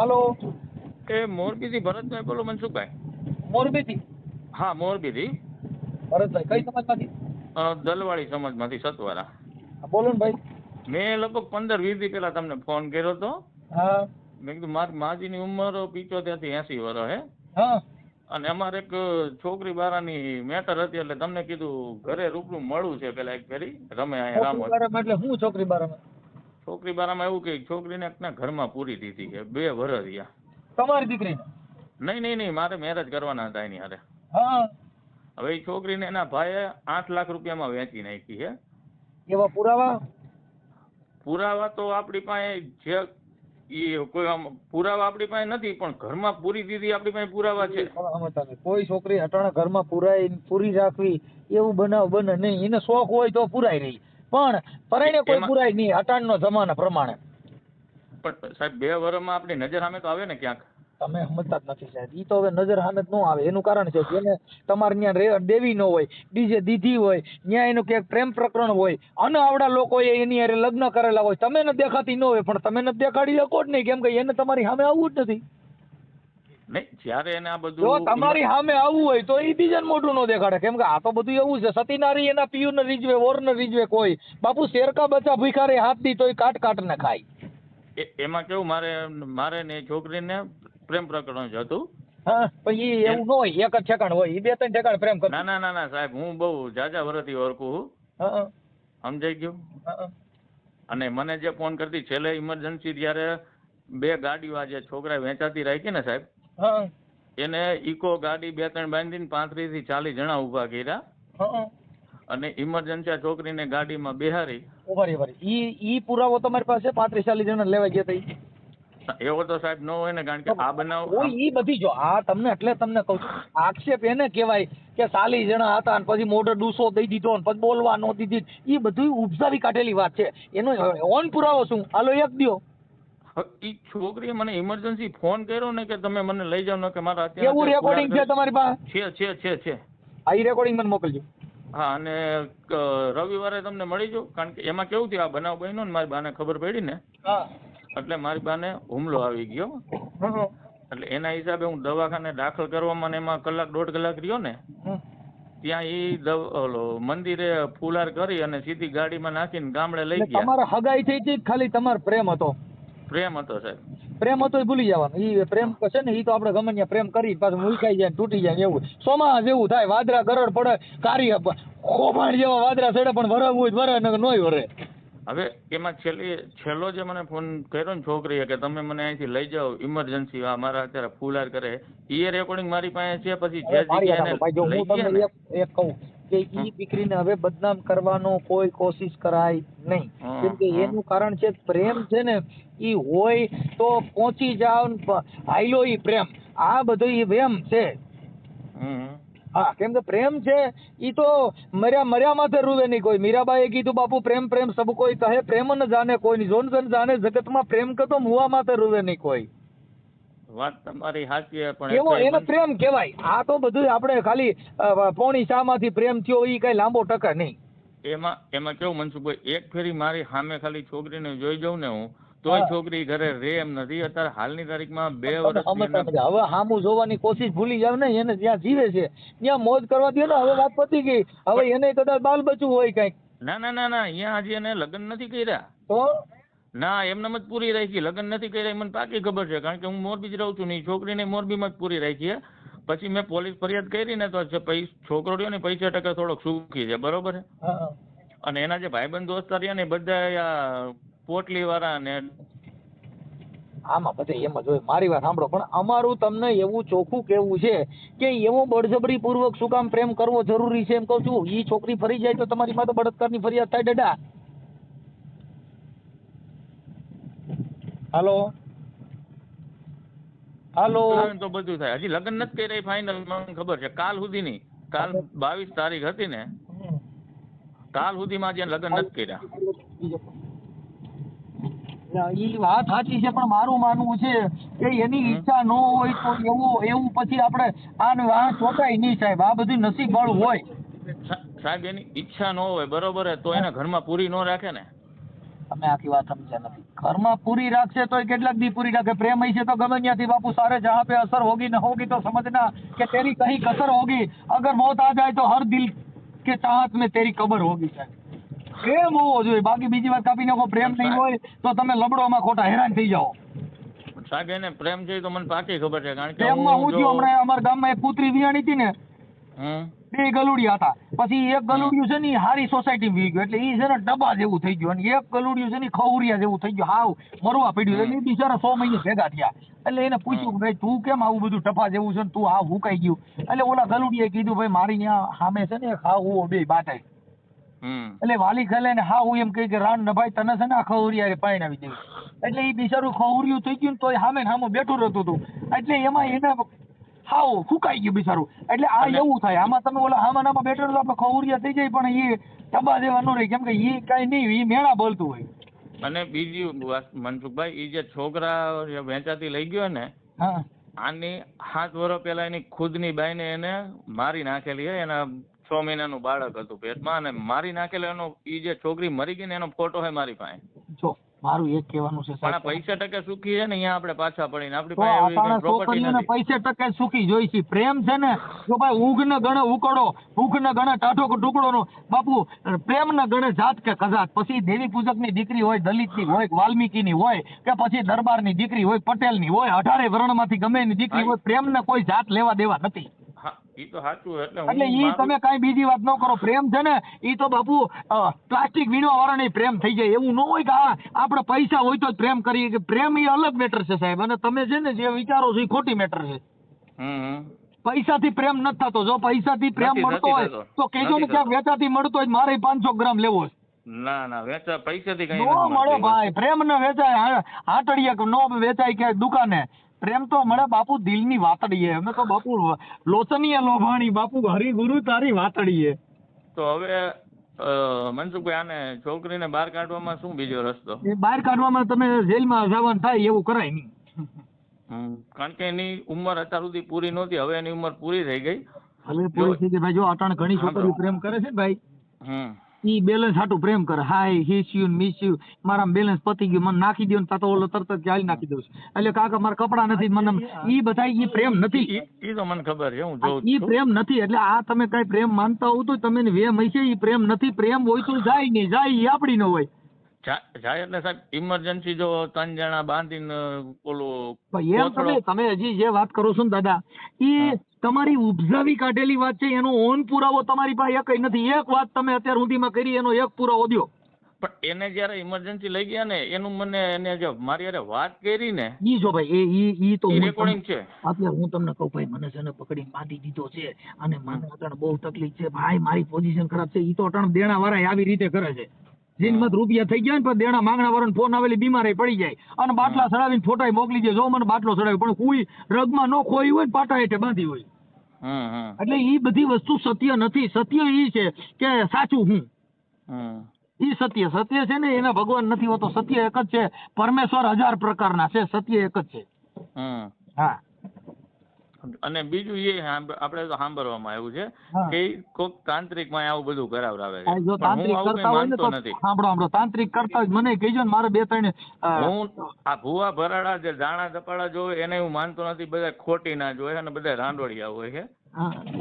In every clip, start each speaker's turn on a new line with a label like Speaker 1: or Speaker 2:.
Speaker 1: હાલો.
Speaker 2: એ મોરબીથી ભરતભાઈ બોલો મનસુખભાઈ.
Speaker 1: મોરબીથી?
Speaker 2: હા મોરબીથી.
Speaker 1: ભરતભાઈ કઈ સમાજમાંથી?
Speaker 2: દલવાળી સમાજમાંથી સતવારા
Speaker 1: બોલો ને ભાઈ.
Speaker 2: મેં લગભગ પંદર વીસ દી પહેલા તમને ફોન કર્યો હતો
Speaker 1: હા.
Speaker 2: મેં કીધું મારી માજીની ઉંમર પિચોતેરથી એસી વર્ષ હે.
Speaker 1: હા.
Speaker 2: અને અમારે એક છોકરી બારાની મેટર હતી એટલે તમને કીધું ઘરે રૂબરૂ મળવું છે પેલા એક ફેરી. રમે અહીંયા રામોદ
Speaker 1: એટલે હું છોકરી બારામાં?
Speaker 2: છોકરી બારામાં એવું કે છોકરીને ના ઘરમાં પૂરી દીધી કે બે વર્ષ રહ્યા.
Speaker 1: તમારી દીકરી?
Speaker 2: નહીં નહીં નહીં મારે મેરેજ કરવાના હતા એની હારે. હવે એ છોકરીને એના ભાઈએ આઠ લાખ રૂપિયામાં વેચી નાખી છે.
Speaker 1: એવા પુરાવા?
Speaker 2: પુરાવા તો આપણી પાસે જે ઈ કોઈ પુરાવા આપણી પાસે નથી પણ ઘરમાં પૂરી દીધી આપણી પાસે પુરાવા છે.
Speaker 1: કોઈ છોકરી અટાણા ઘરમાં પુરાઈ પૂરી રાખવી એવું બનાવ બને નહીં. એને શોખ હોય તો પુરાઈ રહી. પણ પરાઈને કોઈ પુરાય નહીં અટાણનો જમાના પ્રમાણે.
Speaker 2: પણ સાહેબ બે વર્ષમાં આપણી નજર સામે તો આવે ને ક્યાંક.
Speaker 1: તમે સમજતા જ નથી સાહેબ ઈ તો હવે નજર સામે જ ન આવે. એનું કારણ છે જેને તમારે ત્યાં દેવી ન હોય બીજે દીધી હોય ત્યાં એનું ક્યાંક પ્રેમ પ્રકરણ હોય અને આવડા લોકોએ એની હારે લગ્ન કરેલા હોય. તમે ન દેખાતી ન હોય પણ તમે ને દેખાડી શકો જ નહીં. કેમ કે એને તમારી સામે આવવું જ નથી.
Speaker 2: નહીં જ્યારે એને આ
Speaker 1: જો
Speaker 2: બધું
Speaker 1: તમારી સામે આવવું હોય તો એ બીજાને મોઢું ન દેખાડે. કેમ કે આ તો બધું એવું છે સતીનારી એના પિયુ ને રીજવે ઓર ને રીજવે કોઈ. બાપુ શેરકા બચ્ચા ભિખારી હાથ દી તોય કાટ કાટ ને ખાય.
Speaker 2: એ- એમાં કેવું મારે મારે ને એ છોકરીને પ્રેમ પ્રકરણ જ હતું.
Speaker 1: પણ ઈ એવું ન હોય એક જ ઠેકાણ હોય. એ બે ત્રણ ઠેકાણ પ્રેમ કરે
Speaker 2: ના ના ના ના સાહેબ હું બહુ જાજા વરથી ઓળખું છું.
Speaker 1: હા
Speaker 2: સમજાઈ ગયું?
Speaker 1: હા
Speaker 2: અને મને જે ફોન કરતી છેલ્લે ઇમરજન્સી ત્યારે બે ગાડીઓ આજે છોકરા વેચાતી રાખી ને સાહેબ. એને ઇકો ગાડી બે ત્રણ બાંધીને પાંત્રીસથી ચાલીસ જણા ઊભા કર્યા.
Speaker 1: હા.
Speaker 2: અને ઇમરજન્સી આ છોકરીને ગાડીમાં બેહારી
Speaker 1: ઉભારી ઉભારી ઈ ઈ પુરાવો તમારી પાસે? પાંત્રીસ ચાલીસ જણા લેવા ગયા હતા
Speaker 2: એવો તો સાહેબ ન હોય ને કારણ કે આ બનાવ
Speaker 1: એ ઈ બધી જો આ તમને એટલે તમને કહું છું. આક્ષેપ એને કહેવાય કે ચાલીસ જણા હતા અને પછી મોઢે ડૂસો દઈ દીધો ને પછી બોલવા નો દીધી. ઈ બધું ઉપજાવી કાઢેલી વાત છે. એનો ઓન પુરાવો શું? હાલો એક દ્યો.
Speaker 2: એ છોકરીએ મને ઇમરજન્સી ફોન કર્યો ને કે તમે મને લઈ જાવ ને કે મારા
Speaker 1: કેવું રેકોર્ડિંગ છે તમારી પાસે?
Speaker 2: છે. છે છે છે
Speaker 1: આ ઈ રેકોર્ડિંગ મને મોકલજો.
Speaker 2: હા અને રવિવારે તમને મળી જાઉં કારણ કે એમાં કેવું થયું આ બનાવ બન્યો ને મારી બાને ખબર પડી ને એટલે મારી બાને હુમલો આવી ગયો. એટલે એના હિસાબે હું દવાખાને દાખલ કરવામાં ને એમાં કલાક દોઢ કલાક રહ્યો ને ત્યાં એ દવ ઓલો મંદિરે ફુલાર કરી અને સીધી ગાડીમાં નાખીને ગામડે લઈ ગયા.
Speaker 1: તમારે હગાઈ થઈ હતી ખાલી તમારો પ્રેમ હતો?
Speaker 2: પ્રેમ હતો સાહેબ.
Speaker 1: પ્રેમ હતો એ ભૂલી જવાનું. ઈ પ્રેમ છે ને ઈ તો આપણે ગમે પ્રેમ કરી પાછું મુલકાઈ જાય તૂટી જાય એવું. સોમાં જેવું થાય વાદરા ગરડ પડે કારી ખોભાણ જેવા વાદરા ચડે પણ વરવું તો વરે નકર નોય વરે.
Speaker 2: હવે એમાં છેલ્લી છેલ્લો જે મને ફોન કર્યો ને છોકરીએ કે તમે મને અહીંથી લઈ જાઓ ઇમરજન્સી આ મારા અત્યારે ફૂલાર કરે. એ રેકોર્ડિંગ મારી પાસે છે પછી જે જગ્યાએ
Speaker 1: જો
Speaker 2: લઈ
Speaker 1: હું
Speaker 2: ગયા
Speaker 1: એક કહું. કે ઈ દીકરીને હવે બદનામ કરવાનો કોઈ કોશિશ કરાય નહીં. કેમ કે એનું કારણ છે પ્રેમ છે ને ઈ હોય તો પહોંચી જાવ ને ઈ પ્રેમ. આ બધો ઈ વેમ છે. હા કેમ કે પ્રેમ છે ઈ તો મર્યા મર્યા માથે રૂવે નહીં કોઈ. મીરાબાઈએ કીધું બાપુ પ્રેમ પ્રેમ સબ કોઈ કહે પ્રેમ ન જાણે કોઈ નહીં. જોન જાને જાણે જગતમાં પ્રેમ કતો મુવા માથે રૂવે નહીં કોઈ.
Speaker 2: વાત તમારી સાચી પણ
Speaker 1: એવો એને પ્રેમ કહેવાય. આ તો બધું આપણે ખાલી પોણી શામાંથી પ્રેમ થયો એ કઈ લાંબો ટકા નહીં.
Speaker 2: એમાં એમાં કેવું મનસુખભાઈ એક ફેરી મારી સામે ખાલી છોકરીને જોઈ જાઉં ને હું તોય છોકરી ઘરે રે એમ નથી. અત્યારે હાલની તારીખમાં બે
Speaker 1: વર્ષ હવે હામું જોવાની કોશિશ ભૂલી જાવ ને એને જ્યાં જીવે છે ત્યાં મોજ કરવા દે ને હવે વાત પતી ગઈ. હવે એને કદાચ બાલ બચ્ચું હોય કંઈક.
Speaker 2: ના ના ના ના અહીંયા હજી એને લગ્ન નથી કર્યા.
Speaker 1: તો?
Speaker 2: ના એમને જ પૂરી રાખી. લગ્ન નથી કર્યા મને પાકી ખબર છે. કારણ કે હું મોરબી જ રહું છું ને એ છોકરીને મોરબીમાં જ પૂરી રાખી પછી મેં પોલીસ ફરિયાદ કરી ને તો છોકરો રહ્યો ને પૈસા ટકા થોડોક સુખી છે. બરોબર છે? અને એના જે ભાઈબંધ દોસ્ત રહ્યા ને બધા આ પોટલી વાળા ને
Speaker 1: આમાં બધે એમ જ હોય. મારી વાત સાંભળો. પણ અમારું તમને એવું ચોખ્ખું કેવું છે કે એવો બળજબરી પૂર્વક શું કામ પ્રેમ કરવો જરૂરી છે એમ કહું છું. એ છોકરી ફરી જાય તો તમારી માથે બળાત્કારની ફરિયાદ થાય ડડા. હાલો. હાલો.
Speaker 2: તો બધું થાય. હજી લગ્ન નથી કર્યા ફાઇનલ મને ખબર છે. કાલ સુધીની. કાલ બાવીસ તારીખ હતી ને. કાલ સુધીમાં જ્યાં લગ્ન નથી કર્યા.
Speaker 1: ઈ વાત સાચી છે પણ મારું માનવું છે કે એની ઈચ્છા ન હોય તો એવું એવું પછી આપણે આને આ ચોટાય નહીં સાહેબ. આ બધું નસીબ વાળું હોય
Speaker 2: સાહેબ એની ઈચ્છા ન હોય બરોબર તો એના ઘરમાં પૂરી ન રાખે ને.
Speaker 1: તમે આખી વાત સમજ્યા નથી. કર્મ પૂરી રાખશે તો કેટલાક દી પૂરી રાખે. પ્રેમ હશે તો ગમે ત્યાંથી બાપુ સારે જહાં પે અસર હોગી ન હોગી તો સમજના કે તેરી કહીં કસર હોગી. અગર મોત આ જાય તો હર દિલ કે ચાહત મેં તેરી કબર હોગી પ્રેમ હોવો જોઈએ. બાકી બીજી વાત કાપી નાખો પ્રેમ નહીં હોય તો તમે લબડોમાં ખોટા હેરાન થઈ જાઓ.
Speaker 2: સાહેબ એને પ્રેમ જોઈએ તો મને પાકી ખબર છે કારણ કે
Speaker 1: પ્રેમમાં હું છું હમણાં અમારા ગામમાં એક પુત્રી વિયાણી હતી ને.
Speaker 2: હમ?
Speaker 1: બે ગલુડિયા હતા. પછી એક ગલુડિયું છે ને હારી સોસાયટી વી ગયું એટલે એ છે ને ડબ્બા જેવું થઈ ગયું. અને એક ગલુડિયું છે ને ખવરિયા જેવું થઈ ગયું. હાવ મરવા પડ્યું. એટલે ઈ બિચારા સો મહિને ભેગા થયા. એટલે એને પૂછ્યું ભાઈ તું કેમ આવું બધું ટફા જેવું છે ને તું હાવ હુકાઈ ગયું? એટલે ઓલા ગલુડિયા કીધું ભાઈ મારી ત્યાં સામે છે ને હું બે બાટાય એટલે વાલી ખેલે ને હા હું એમ કહી કે રાણ ને ભાઈ તને છે ને આ ખવરિયા પાણી દેવી એટલે એ બિચારું ખવરિયું થઈ ગયું ને તોય સામે ને સામે બેઠું રહેતું હતું. એટલે એમાં એને હાવ ફૂકાઈ ગયું બિચારું. એટલે આ એવું થાય. આમાં તમે ઓલા હામાં નામાં બેઠો તો આપણે ખવરિયા થઈ જાય પણ એ ટબા જેવા ન રહે. કેમ કે ઈ કાંઈ નહીં એ મેળા બોલતું હોય.
Speaker 2: અને બીજી મનસુખભાઈ એ જે છોકરા વેચાતી લઈ ગયો ને આની સાત વર્ષ પહેલા એની ખુદની બાઈને એને મારી નાખેલી છે એના છ મહિનાનું બાળક હતું પેટમાં અને મારી નાખેલો એનો ઈ જે છોકરી મરી ગઈ ને એનો ફોટો છે મારી પાસે.
Speaker 1: મારું એક કહેવાનું છે સાહેબ.
Speaker 2: પૈસા ટકે સુખી છે ને અહીંયા આપણે પાછા પડીને. આપણી પાસે પ્રોપર્ટી નથી.
Speaker 1: પૈસે ટકે સુખી જોઈ છે. પ્રેમ છે ને જો ભાઈ ઊંઘ ને ગણે ઉકળો ભૂખ ને ગણે ટાઠો કે ટુકડો નો બાપુ પ્રેમ ને ગણે જાત કે કજાત પછી દેવી પૂજકની દીકરી હોય દલિતની હોય વાલ્મીકી ની હોય કે પછી દરબારની દીકરી હોય પટેલની હોય અઢારે વર્ણમાંથી ગમે એની દીકરી હોય પ્રેમ ને કોઈ જાત લેવા દેવા નથી.
Speaker 2: ઈ તો સાચું એટલે
Speaker 1: એટલે ઈ તમે કાંઈ બીજી વાત ન કરો. પ્રેમ છે ને ઈ તો બાપુ પ્લાસ્ટિક વીણવા વાળાને પ્રેમ થઈ જાય. એવું ન હોય કે આપણે પૈસા હોય તો જ પ્રેમ કરીએ કે પ્રેમ એ અલગ મેટર છે સાહેબ. અને તમે છે ને જે વિચારો છો એ ખોટી મેટર છે. પૈસાથી પ્રેમ નથી થતો. જો પૈસાથી પ્રેમ મળતો હોય તો કેજો ને ક્યાંક. વેચાથી મળતો હોય મારે પાંચસો ગ્રામ લેવો છે.
Speaker 2: ના ના વેચા પૈસાથી કઈ
Speaker 1: નો મળે ભાઈ. પ્રેમ ન વેચાય. હાટડીએ નો વેચાય કે દુકાને. પ્રેમ તો મળે બાપુ દિલની વાતડીએ. અમે તો બાપુ લોચનીય લોભાણી. બાપુ હરિ ગુરુ તારી વાતડીએ.
Speaker 2: તો હવે મનસુખભાઈ આને છોકરીને બહાર કાઢવામાં શું બીજો રસ્તો?
Speaker 1: એ બહાર કાઢવામાં તમે જેલમાં જવાનું થાય એવું કરાય નહીં.
Speaker 2: કારણ કે એની ઉંમર અત્યાર સુધી પૂરી નહોતી. હવે એની ઉંમર પૂરી થઈ ગઈ.
Speaker 1: હવે પૂરી થઈ ગઈ. ભાઈ જો અટાણ ઘણી છોકરીઓ પ્રેમ કરે છે ભાઈ?
Speaker 2: હમ.
Speaker 1: ઈ બેલેન્સ હાટું પ્રેમ કરે. Hi his you miss you મારા બેલેન્સ પતી ગયું. મને નાખી દો ને તા તો ઓલો તરત જ ચાલી નાખી દઉં એટલે કાકા મારા કપડા નથી મને ઈ બધા ઈ પ્રેમ નથી.
Speaker 2: ઈ તો મને ખબર છે હું જોઉં
Speaker 1: ઈ પ્રેમ નથી. એટલે આ તમે કઈ પ્રેમ માનતા હોવ તો તમે વેમ હશે ઈ પ્રેમ નથી. પ્રેમ હોય તો જાય નહીં જાય ઈ આપડી નો હોય.
Speaker 2: જાય એટલે સાહેબ ઇમરજન્સી જો ત્રણ જણા બાંધીને ઓલું
Speaker 1: એમ તમે તમે હજી જે વાત કરો છો ને દાદા એ તમારી ઉપજાવી કાઢેલી વાત છે એનો ઓન પુરાવો તમારી પાસે એકય નથી. એક વાત તમે અત્યાર સુધીમાં કરી એનો એક પુરાવો દો
Speaker 2: પણ એને જયારે ઇમરજન્સી લઈ ગયા ને એનું મને એને જે મારી હારે વાત કરી ને
Speaker 1: ઈ જો ભાઈ એ ઈ ઈ તો
Speaker 2: રેકોર્ડિંગ છે.
Speaker 1: અત્યારે હું તમને કહું ભાઈ મને છે ને પકડી બાંધી દીધો છે અને મને અટણ બહુ તકલીફ છે. ભાઈ મારી પોઝિશન ખરાબ છે ઈ તો અટણ દેણા વાળા આવી રીતે કરે છે. જીનમાં રૂપિયા થઈ ગયા ને પણ દેણા માંગણા વાળાને ફોન આવેલી બીમારી પડી જાય. અને બાટલા ચડાવીને ફોટા મોકલી દે. જો મને બાટલો ચડાવ્યો પણ કોઈ રગમાં ન ખોઈ હોય ને પાટા હેઠે બાંધી હોય. એટલે ઈ બધી વસ્તુ સત્ય નથી. સત્ય એ છે કે સાચું હું.
Speaker 2: એ
Speaker 1: ઈ સત્ય. સત્ય છે ને એના ભગવાન નથી હોતો. સત્ય એક જ છે. પરમેશ્વર હજાર પ્રકારના છે. સત્ય એક જ છે. હા.
Speaker 2: અને બીજું એ આપણે તો સાંભળવામાં આવ્યું છે કે કોક તાંત્રિકમાં આવું બધું કરાવરાવે છે.
Speaker 1: જો તાંત્રિક કરતા હોય ને તો સાંભળો સાંભળો તાંત્રિક કરતા જ મને કહેજો ને મારે બે ત્રણ
Speaker 2: હું આ ભૂવા ભરાડા જે દાણા ધપાડા જો એને હું માનતો નથી. બધા ખોટી ના જોવે અને બધા રાંડોળિયા હોય છે.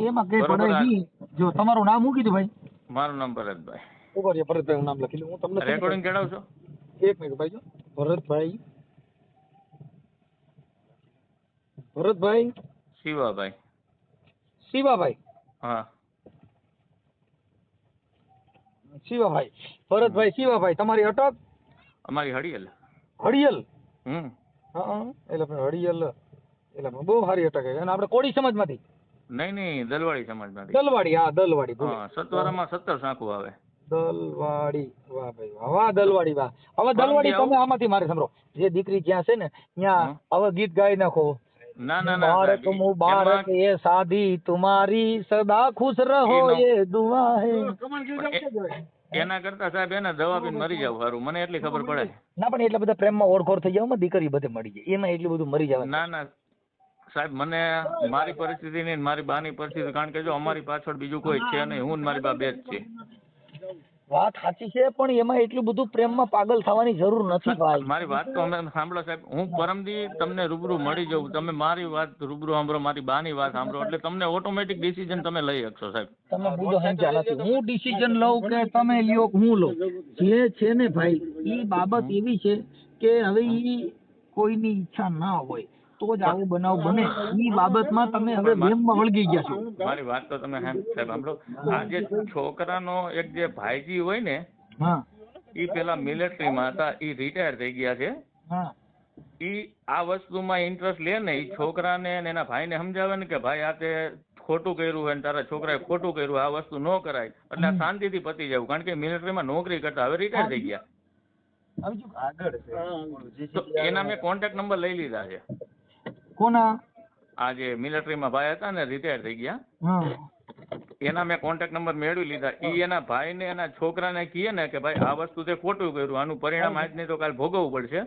Speaker 1: એમાં કઈ નહીં. જો તમારું નામ શું કીધું ભાઈ?
Speaker 2: મારું નામ ભરતભાઈ.
Speaker 1: ઊભા રહ્યો ભરતભાઈ હું નામ લખી લઉં. હું તમને
Speaker 2: રેકોર્ડિંગ ચડાવશો
Speaker 1: એક મિનિટ ભાઈ જો. ભરતભાઈ. ભરતભાઈ.
Speaker 2: શિવાભાઈ.
Speaker 1: શિવાભાઈ?
Speaker 2: હા.
Speaker 1: શિવાભાઈ. ભરતભાઈ શિવાભાઈ તમારી અટક?
Speaker 2: અમારી હડિયલ
Speaker 1: હડિયલ
Speaker 2: હમ.
Speaker 1: હા એટલે પણ હડિયલ એટલે બહુ સારી અટક છે. અને આપણે કોળી સમાજમાંથી?
Speaker 2: નહીં નહીં દલવાડી સમાજમાંથી.
Speaker 1: દલવાડી હા દલવાડી.
Speaker 2: હા સત્વરામાં સત્તર સાંકુ આવે.
Speaker 1: દલવાડી વાહ ભાઈ વાહ વાહ દલવાડી વાહ. હવે દલવાડી તમે આમાંથી મારે સાંભળો. જે દીકરી જ્યાં છે ને ત્યાં હવે ગીત ગાઈ નાખો.
Speaker 2: ના ના ના
Speaker 1: બાળક મુ એ સાધી તુમારી
Speaker 2: સદા
Speaker 1: ખુશ રહો એ
Speaker 2: દુઆ હે એના કરતા સાહેબ એના દવા પીને મરી જાવ સારું મને એટલી ખબર પડે.
Speaker 1: ના પણ એટલા બધા પ્રેમમાં ઓળખોર થઈ જાવ દીકરી બધે મળી જાય. એમાં એટલું બધું મરી જવાય
Speaker 2: ના ના. સાહેબ મને મારી પરિસ્થિતિ ની મારી બાની પરિસ્થિતિ. કારણ કે જો અમારી પાછળ બીજું કોઈ છે નહીં હું મારી બા બે જ છીએ.
Speaker 1: વાત સાચી છે પણ એમાં એટલું બધું પ્રેમમાં પાગલ થવાની જરૂર નથી ભાઈ.
Speaker 2: મારી વાત તો અમે સાંભળો સાહેબ. હું પરમદી તમને રૂબરૂ મળી જાઉં. તમે મારી વાત રૂબરૂ સાંભળો મારી બાની વાત સાંભળો. એટલે તમને ઓટોમેટિક ડિસિઝન તમે લઈ શકશો સાહેબ.
Speaker 1: તમે સમજ્યા નથી. હું ડિસિઝન લઉં કે તમે લ્યો કે હું લઉં? જે છે ને ભાઈ એ બાબત એવી છે કે હવે એ કોઈની ઈચ્છા ના હોય. તો જ આવો બનાવ બને. એ બાબતમાં તમે હવે ગેમમાં વળગી ગયા છો.
Speaker 2: મારી વાત તો તમે હેમ સાહેબ સાંભળો. આ જે છોકરાનો એક જે ભાઈજી હોય ને
Speaker 1: હા.
Speaker 2: એ પેલા મિલિટરીમાં હતા એ રિટાયર થઈ ગયા છે.
Speaker 1: હા.
Speaker 2: ઈ આ વસ્તુમાં ઇન્ટરેસ્ટ લે ને એ છોકરાને ને એના ભાઈને સમજાવે ને કે ભાઈ આ તે ખોટું કર્યું હોય ને તારા છોકરાએ ખોટું કર્યું આ વસ્તુ ન કરાય. એટલે આ શાંતિથી પતી જવું કારણ કે મિલિટરીમાં નોકરી કરતા હવે રિટાયર થઈ ગયા. તો એના મેં કોન્ટેક્ટ નંબર લઈ લીધા છે.
Speaker 1: કોના?
Speaker 2: આ જે મિલિટરીમાં ભાઈ હતા ને રિટાયર થઈ ગયા. એના મેં કોન્ટેક્ટ નંબર મેળવી લીધા. એ એના ભાઈને એના છોકરાને કહીએ ને કે ભાઈ આ વસ્તુ તે ખોટું કર્યું. આનું પરિણામ આજ નહીં તો કાલ ભોગવવું પડશે.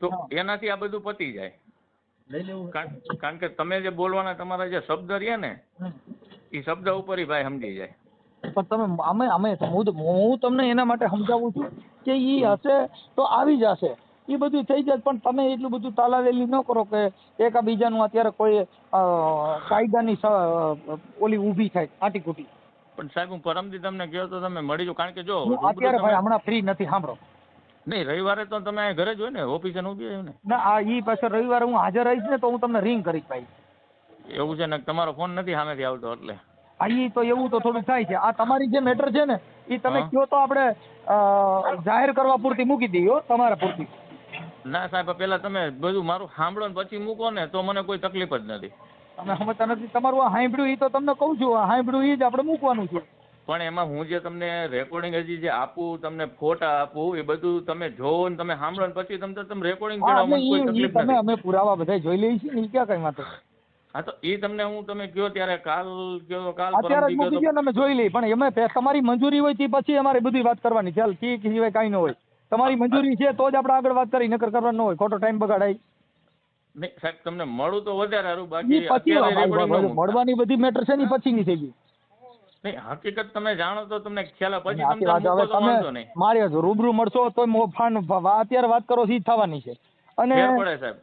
Speaker 2: તો એનાથી આ બધું પતી જાય. કારણ કે તમે જે બોલવાના તમારા જે શબ્દ રહ્યા ને એ શબ્દ ઉપર ભાઈ સમજી જાય.
Speaker 1: પણ તમે અમે અમે હું તમને એના માટે સમજાવું છું કે ઈ હશે તો આવી જશે એ બધું થઈ જાય પણ તમે એટલું બધું તાલાવેલી ન કરો કે એકાબીજાનું અત્યારે કોઈ કાયદાની ઓલી ઊભી થાય આટીકૂટી.
Speaker 2: પણ સાહેબ હું પરમથી તમને કહ્યો તો તમે મળી જાઓ કારણ કે જો
Speaker 1: અત્યારે ભાઈ હમણાં ફ્રી નથી સાંભળો.
Speaker 2: નહીં રવિવારે તો તમે ઘરે જ હોય ને ઓફિસે ઊભી હોય ને?
Speaker 1: ના આ ઈ પાછળ રવિવારે હું હાજર રહીશ ને તો હું તમને રિંગ કરીશ ભાઈ.
Speaker 2: એવું છે ને તમારો ફોન નથી સામેથી આવતો એટલે.
Speaker 1: આ ઈ તો એવું તો થોડું થાય છે. આ તમારી જે મેટર છે ને એ તમે. કયો તો આપણે જાહેર કરવા પૂરતી મૂકી દઈએ તમારા પૂરતી.
Speaker 2: ના સાહેબ પેલા તમે બધું મારું સાંભળો ને પછી મૂકો ને તો મને કોઈ તકલીફ જ નથી.
Speaker 1: તમે સમજતા નથી. તમારું આ હાંભળ્યું એ તો તમને કહું છું આ હાંભળ્યું એ જ આપણે મૂકવાનું છે.
Speaker 2: પણ એમાં હું જે તમને રેકોર્ડિંગ હજી જે આપું તમને ફોટા આપું એ બધું તમે જોવો ને તમે સાંભળો ને પછી તમને તમે રેકોર્ડિંગ કોઈ તકલીફ
Speaker 1: તમે
Speaker 2: નથી.
Speaker 1: અમે પુરાવા બધા જોઈ લઈએ છીએ ને ક્યાં કઈ વાંધો
Speaker 2: હા તો એ તમને હું તમે કયો ત્યારે કાલ કયો કાલ
Speaker 1: અત્યારે મૂકી દો ને અમે જોઈ લઈએ. પણ એમાં તમારી મંજૂરી હોય તે પછી અમારે બધી વાત કરવાની. ચાલ ઠીક સિવાય કાંઈ ન હોય. તમારી મંજૂરી છે તો જ આપણે આગળ વાત કરી નકર કરવાનું ન હોય. ખોટો ટાઈમ બગાડાય.
Speaker 2: નહીં સાહેબ તમને મળું તો વધારે સારું. બાકી
Speaker 1: પછી. મળવાની બધી મેટર છે ને પછી પછીની થઈ ગઈ.
Speaker 2: નહીં હકીકત તમે જાણો તો તમને ખ્યાલ પછી તમને વાંધો નહીં.
Speaker 1: મારે રૂબરૂ મળશો તો અત્યારે વાત કરો છો થવાની છે. અને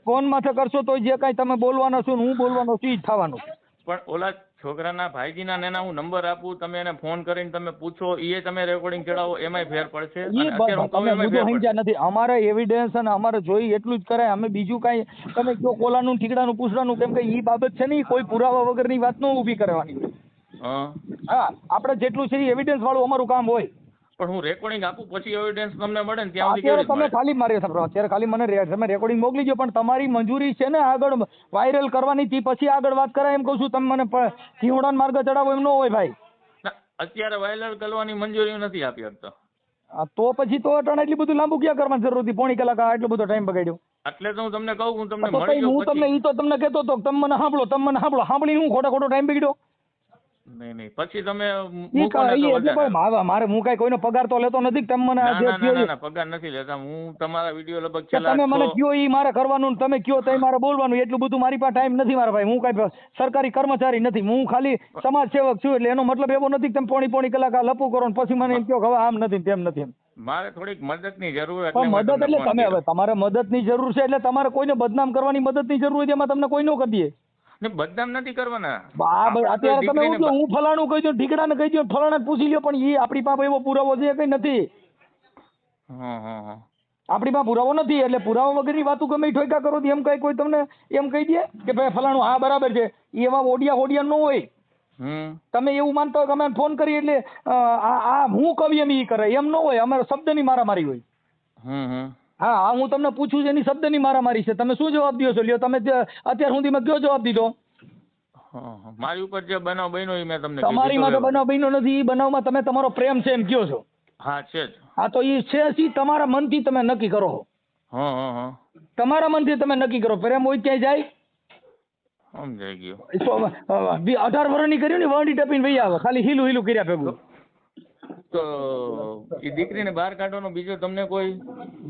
Speaker 1: ફોન માથે કરશો તો જે કાંઈ તમે બોલવાના છો ને હું બોલવાનો છું એ જ થવાનું છે.
Speaker 2: પણ ઓલા છોકરાના ભાઈજીના ને એના હું નંબર આપું તમે એને ફોન કરીને તમે પૂછો એ તમે રેકોર્ડિંગ ચડાવો એમાંય ફેર પડશે.
Speaker 1: નથી. અમારે એવિડન્સ અને અમારે જોઈ એટલું જ કરાય. અમે બીજું કાંઈ તમે કયો કોલાનું ઠીકડાનું પૂછડાનું કેમ કે ઈ બાબત છે ને કોઈ પુરાવા વગરની વાત ન ઊભી કરવાની.
Speaker 2: હા.
Speaker 1: હા આપણે જેટલું છે એવિડન્સ વાળું અમારું કામ હોય.
Speaker 2: પણ હું રેકોર્ડિંગ આપું પછી એવિડન્સ તમને મળે ને ત્યાં સુધી
Speaker 1: તમે ખાલી મારી અત્યારે ખાલી મને તમે રેકોર્ડિંગ મોકલી દો પણ તમારી મંજૂરી છે ને આગળ વાયરલ કરવાની તી પછી આગળ વાત કરાય એમ કહું છું તમે મને જીવડાન માર્ગ ચડાવો એમ ન હોય ભાઈ.
Speaker 2: અત્યારે વાયરલ કરવાની મંજૂરી નથી આપી શકતો
Speaker 1: તો. પછી તો અટાણે એટલી બધું લાંબુ ક્યાં કરવાની જરૂર હતી? પોણી કલાક આટલો એટલો બધો ટાઈમ બગાડ્યો.
Speaker 2: એટલે તો હું તમને કહું હું તમને
Speaker 1: હું તમને ઈ તો તમને કહેતો હતો તમે મને સાંભળો તમે મને સાંભળો. સાંભળી હું ખોટો ખોટો ટાઈમ બગડ્યો?
Speaker 2: નહીં નહીં. પછી તમે
Speaker 1: મારે હું કઈ કોઈનો પગાર તો લેતો નથી તમે મને
Speaker 2: ના પગાર નથી લેતા. હું તમારા વીડિયો લગભગ છેલ્લા
Speaker 1: તમે મને કયો ઈ મારે કરવાનું તમે કયો તઈ મારે બોલવાનું. એટલું બધું મારી પાસે ટાઈમ નથી મારા ભાઈ. હું કઈ સરકારી કર્મચારી નથી. હું ખાલી સમાજ સેવક છું એટલે એનો મતલબ એવો નથી કે તમે પોણી પોણી કલાક લપુ કરો ને પછી મને એમ કહો હવે આમ નથી તેમ નથી એમ.
Speaker 2: મારે થોડીક મદદની જરૂર એટલે
Speaker 1: મદદ એટલે તમે હવે તમારે મદદની જરૂર છે એટલે તમારે કોઈને બદનામ કરવાની મદદની જરૂર હોય એમાં તમને કોઈ ન કરી દે.
Speaker 2: ને બદનામ નથી કરવાના.
Speaker 1: અત્યારે તમે એવું હું ફલાણું કહી દઉં ઠીકડાને કહી દઉં ફલાણા પૂછી લ્યો પણ એ આપણી પાસે એવો પુરાવો છે કઈ નથી? આપણી પાસે પુરાવો નથી એટલે પુરાવા વગરની વાતો ગમે ઠોકા કરો એમ કઈ કોઈ તમને એમ કહી દે કે ભાઈ ફલાણું હા બરાબર છે. એવા ઓડિયા ઓડિયા ન હોય. તમે એવું માનતા હોય કે અમે ફોન કરીએ એટલે આ હું કવિ એમ ઈ કરે એમ ન હોય અમારે શબ્દની મારામારી હોય. હા હા હું તમને પૂછું છું એની શબ્દની મારામારી છે. તમે શું જવાબ દો છો? લ્યો તમે અત્યાર અત્યાર સુધીમાં કયો જવાબ દીધો.
Speaker 2: મારી ઉપર જે બનાવ બન્યો એ મેં તમને
Speaker 1: તમારી તો બનાવ બન્યો નથી એ બનાવમાં તમે તમારો પ્રેમ છે એમ કયો છો?
Speaker 2: હા છે
Speaker 1: હા તો એ છે સી તમારા મનથી તમે નક્કી કરો. તમારા મનથી તમે નક્કી કરો. પ્રેમ હોય ક્યાંય જાય?
Speaker 2: સમજાઈ ગયો.
Speaker 1: અઢાર વર્ષની કર્યું ને વરડી ટપીને ભાઈ આવે. ખાલી હીલું હીલું કર્યા ભેગું.
Speaker 2: તો એ દીકરીને બહાર કાઢવાનો બીજો તમને કોઈ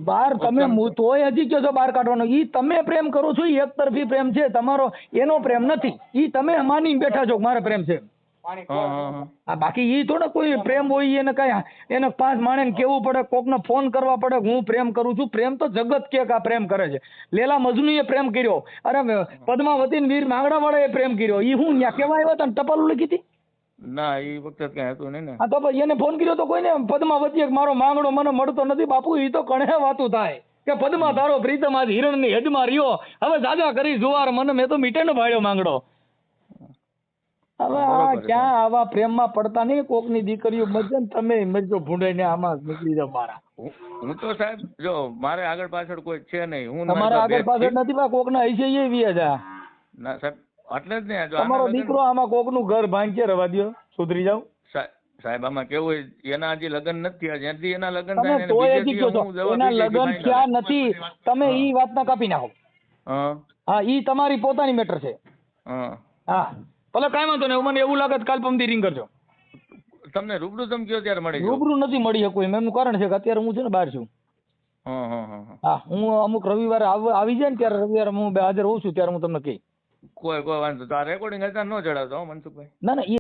Speaker 1: બહાર તમે તોય હજી કહો છો બહાર કાઢવાનો. ઈ તમે પ્રેમ કરો છો ઈ એક તરફી પ્રેમ છે તમારો એનો પ્રેમ નથી. ઈ તમે માની બેઠા છો મારે પ્રેમ છે આ બાકી ઈ થોડો કોઈ પ્રેમ હોય એને કઈ એને પાંચ માણસને કેવું પડે કોકને ફોન કરવા પડે હું પ્રેમ કરું છું. પ્રેમ તો જગત કે આ પ્રેમ કરે છે. લેલા મજનુએ પ્રેમ કર્યો. અરે પદ્માવતી વીર માંગડા એ પ્રેમ કર્યો. ઈ હું ત્યાં કેવા આવ્યા હતા ને ટપાલ લખી હતી?
Speaker 2: ના એ વખતે કઈ હતું નહીં ને.
Speaker 1: હા તો ભાઈ એને ફોન કર્યો તો કોઈને પદ્માવતીએ કે મારો માંગણો મને મળતો નથી બાપુ એ તો કણે વાતું થાય. કે પદ્મા તારો પ્રીતમ આજ હિરણની હદમાં રહ્યો. હવે દાદા કરી જુવાર મને મેં તો મીટે ને ભાળ્યો માંગડો હવે આ ક્યાં આવા પ્રેમમાં પડતા નહીં કોકની દીકરીઓ મરજે ને તમે મરજો ભૂંડાઈને આમાં નીકળી જાવ મારા.
Speaker 2: હું તો સાહેબ જો મારે આગળ પાછળ કોઈ છે નહીં. હું
Speaker 1: તમારા આગળ પાછળ નથી પા કોકના હૈસે એ વી
Speaker 2: ના સાહેબ એટલે જ ને
Speaker 1: તમારો દીકરો આમાં કોકનું ઘર ભાંગે રવા દો સુધરી જાવ
Speaker 2: સાહેબ આમાં કેવું એના હજી લગ્ન નથી થયા. જ્યાંથી એના લગ્ન થાય ને
Speaker 1: તોય હજી કહો છો એના લગ્ન થયા નથી તમે ઈ વાતના કાપી નાખો.
Speaker 2: હા.
Speaker 1: ઈ તમારી પોતાની મેટર છે.
Speaker 2: હા.
Speaker 1: હા. ભલે કાંઈ વાંધો નહીં મને એવું લાગે કાલ પમદી રિંગ કરજો.
Speaker 2: તમને રૂબરૂ તમે કયો ત્યારે મળી
Speaker 1: રૂબરૂ નથી મળી શકું એમ. એનું કારણ છે કે અત્યારે હું છે ને બહાર છું.
Speaker 2: હા હું
Speaker 1: અમુક રવિવારે આવી જાય ને ત્યારે રવિવારે હું હાજર હોઉં છું ત્યારે હું તમને કહી.
Speaker 2: કોઈ કોઈ વાંધો તો આ રેકોર્ડિંગ હતા ન ચડાવતો હો મનસુખભાઈ.
Speaker 1: ના ના